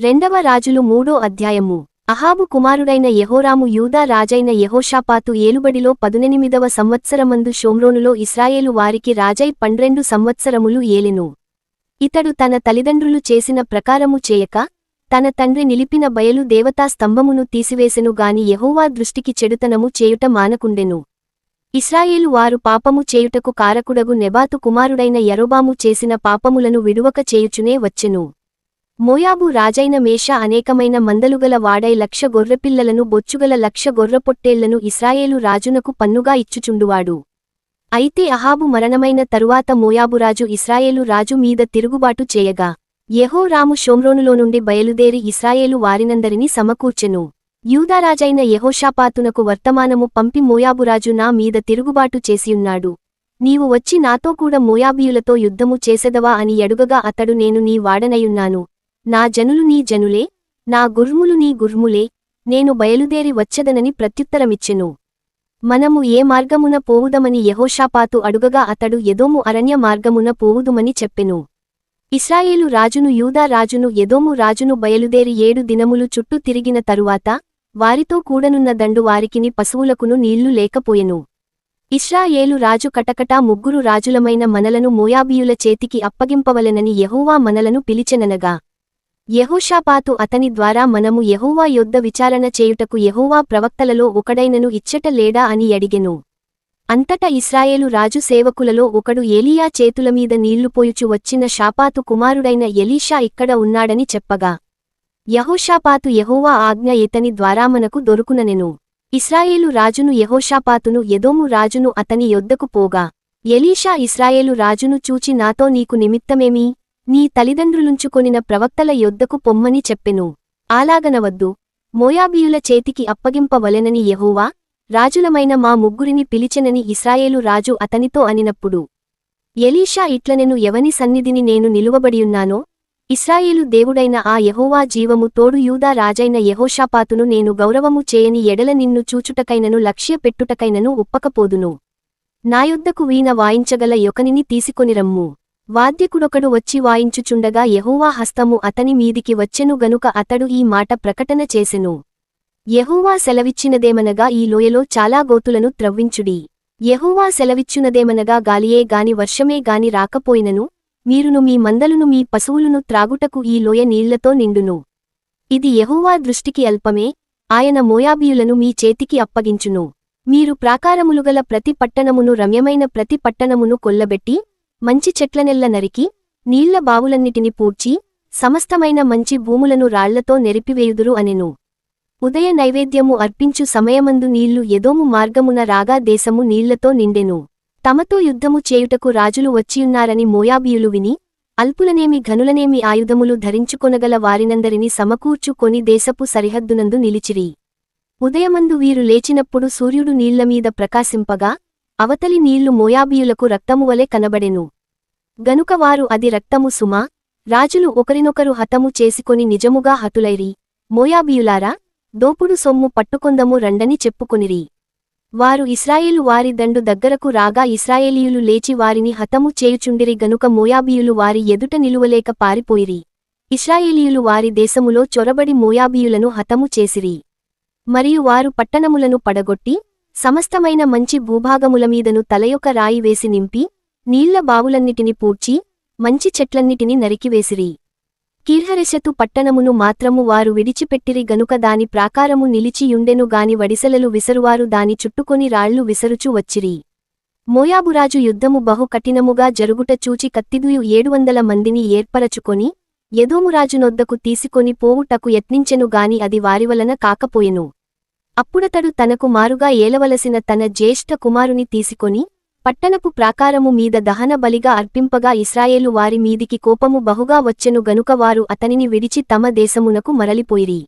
రెండవ రాజులు మూడో అధ్యాయము. అహాబు కుమారుడైన యహోరాము యూదా రాజైన యహోషాపాతు ఏలుబడిలో పదునెనిమిదవ సంవత్సరమందు షోమ్రోనులో ఇస్రాయేలు వారికి రాజై పండ్రెండు సంవత్సరములు ఏలెను. ఇతడు తన తల్లిదండ్రులు చేసిన ప్రకారము చేయక తన తండ్రి నిలిపిన బయలు దేవతా స్తంభమును తీసివేసెను గాని యెహోవా దృష్టికి చెడుతనము చేయుట మానకుండెను. ఇస్రాయేలు వారు పాపము చేయుటకు కారకుడగు నెబాతు కుమారుడైన యరోబాము చేసిన పాపములను విడువక చేయుచునే వచ్చెను. మోయాబు రాజైన మేష అనేకమైన మందలుగల వాడై లక్ష గొర్రెపిల్లలను బొచ్చుగల లక్ష గొర్రపొట్టేళ్ళను ఇస్రాయేలు రాజునకు పన్నుగా ఇచ్చుచుండువాడు. అయితే అహాబు మరణమైన తరువాత మోయాబురాజు ఇస్రాయేలు రాజు మీద తిరుగుబాటు చేయగా యహోరాము షోమ్రోనులో నుండి బయలుదేరి ఇస్రాయేలు వారినందరినీ సమకూర్చెను. యూదారాజైన యెహోషాపాతునకు వర్తమానము పంపి మోయాబురాజు నా మీద తిరుగుబాటు చేసియున్నాడు. నీవు వచ్చి నాతో కూడా మోయాబీయులతో యుద్ధము చేసెదవా అని అడుగగా అతడు నేను నీ వాడనయున్నాను నా జనులు నీ జనులే నా గుర్ములు నీ గుర్ములే నేను బయలుదేరి వచ్చదనని ప్రత్యుత్తరమిచ్చెను. మనము ఏ మార్గమున పోవుదమని యహోషాపాతు అడుగగా అతడు ఎదోము అరణ్య మార్గమున పోవుదుమని చెప్పెను. ఇస్రాయేలు రాజును యూదా రాజును ఎదోము రాజును బయలుదేరి ఏడు దినములు చుట్టూ తిరిగిన తరువాత వారితో కూడనున్న దండు వారికిని పశువులకును నీళ్ళు లేకపోయెను. ఇస్రాయేలు రాజు కటకటా ముగ్గురు రాజులమైన మనలను మోయాబీయుల చేతికి అప్పగింపవలెనని యెహోవా మనలను పిలిచెననగా యెహోషాపాతు అతని ద్వారా మనము యహోవా యొద్ద విచారణ చేయుటకు యహోవా ప్రవక్తలలో ఒకడైనను ఇచ్చట లేడా అని అడిగెను. అంతట ఇస్రాయేలు రాజు సేవకులలో ఒకడు ఏలియా చేతులమీద నీళ్ళు పోయుచు వచ్చిన షాపాతు కుమారుడైన ఎలీషా ఇక్కడ ఉన్నాడని చెప్పగా యహోషాపాతు యహోవా ఆజ్ఞ ఇతని ద్వారా మనకు దొరుకుననెను. ఇస్రాయేలు రాజును యహోషాపాతును ఎదోము రాజును అతని యొద్దకు పోగా ఎలీషా ఇస్రాయేలు రాజును చూచి నాతో నీకు నిమిత్తమేమీ? నీ తల్లిదండ్రులుంచుకొనిన ప్రవక్తల యొద్దకు పొమ్మని చెప్పెను. ఆలాగనవద్దు. మోయాబీయుల చేతికి అప్పగింపవలెనని యెహోవా రాజులమైన మా ముగ్గురిని పిలిచెనని ఇస్రాయేలు రాజు అతనితో అనినప్పుడు ఎలీషా ఇట్లనెను ఎవని సన్నిధిని నేను నిలువబడియున్నానో ఇస్రాయేలు దేవుడైన ఆ యహోవా జీవము తోడు యూదా రాజైన యహోషాపాతును నేను గౌరవము చేయని ఎడల నిన్ను చూచుటకైనను లక్ష్య పెట్టుటకైనను ఒప్పకపోదును. నాయొద్దకు వీణ వాయించగల యొకనిని తీసుకొనిరమ్ము. వాద్యకుడొకడు వచ్చి వాయించుచుండగా యెహోవా హస్తము అతని మీదికి వచ్చెను గనుక అతడు ఈ మాట ప్రకటన చేసెను. యెహోవా సెలవిచ్చినదేమనగా ఈ లోయలో చాలా గోతులను త్రవ్వించుడి. యెహోవా సెలవిచ్చునదేమనగా గాలియే గాని వర్షమే గాని రాకపోయినను మీరును మీ మందలును మీ పశువులును త్రాగుటకు ఈ లోయ నీళ్ళతో నిండును. ఇది యెహోవా దృష్టికి అల్పమే ఆయన మోయాబీయులను మీ చేతికి అప్పగించును. మీరు ప్రాకారములుగల ప్రతి పట్టణమును రమ్యమైన ప్రతి పట్టణమును కొల్లబెట్టి మంచి చెట్లనెల్ల నరికి నీళ్ళ బావులన్నిటిని పూడ్చి సమస్తమైన మంచి భూములను రాళ్ళతో నెరిపివేయుదురు అనెను. ఉదయ నైవేద్యము అర్పించు సమయమందు నీళ్ళు ఎదోము మార్గమున రాగా దేశము నీళ్ళతో నిండెను. తమతో యుద్ధము చేయుటకు రాజులు వచ్చియున్నారని మోయాబీయులు విని అల్పులనేమి ఘనులనేమి ఆయుధములు ధరించుకొనగల వారినందరినీ సమకూర్చుకొని దేశపు సరిహద్దునందు నిలిచిరి. ఉదయమందు వీరు లేచినప్పుడు సూర్యుడు నీళ్ళమీద ప్రకాశింపగా అవతలి నీళ్ళు మోయాబీయులకు రక్తమువలే కనబడెను. గనుక వారు అది రక్తము సుమా రాజులు ఒకరినొకరు హతము చేసుకొని నిజముగా హతులైరి. మోయాబీయులారా దోపుడు సొమ్ము పట్టుకొందము రండని చెప్పుకొనిరి. వారు ఇస్రాయేలు వారి దండు దగ్గరకు రాగా ఇస్రాయేలీయులు లేచి వారిని హతము చేయుచుండిరి గనుక మోయాబీయులు వారి ఎదుట నిలువలేక పారిపోయిరి. ఇస్రాయేలీయులు వారి దేశములో చొరబడి మోయాబీయులను హతము చేసిరి. మరియు వారు పట్టణములను పడగొట్టి సమస్తమైన మంచి భూభాగములమీదను తలయొక రాయి వేసి నింపి నీళ్ళ బావులన్నిటిని పూడ్చి మంచి చెట్లన్నిటిని నరికివేసిరి కీర్హరెషతు పట్టణమును మాత్రము వారు విడిచిపెట్టిరి గనుక దాని ప్రాకారము నిలిచియుండెను గాని వడిసెలలు విసరువారు దాని చుట్టుకొని రాళ్ళు విసరుచు వచ్చిరి. మోయాబురాజు యుద్ధము బహు కఠినముగా జరుగుట చూచి కత్తిదుయు ఏడువందల మందిని ఏర్పరచుకొని యదోమురాజునొద్దకు తీసుకొని పోవుటకు యత్నించెను గాని అది వారివలన కాకపోయెను. అప్పుడతడు తనకు మారుగా ఏలవలసిన తన జ్యేష్ఠ కుమారుని తీసుకొని పట్టణపు ప్రాకారము మీద దహన బలిగా అర్పింపగా ఇస్రాయేలు వారి మీదికి కోపము బహుగా వచ్చెను గనుక వారు అతనిని విడిచి తమ దేశమునకు మరలిపోయిరి.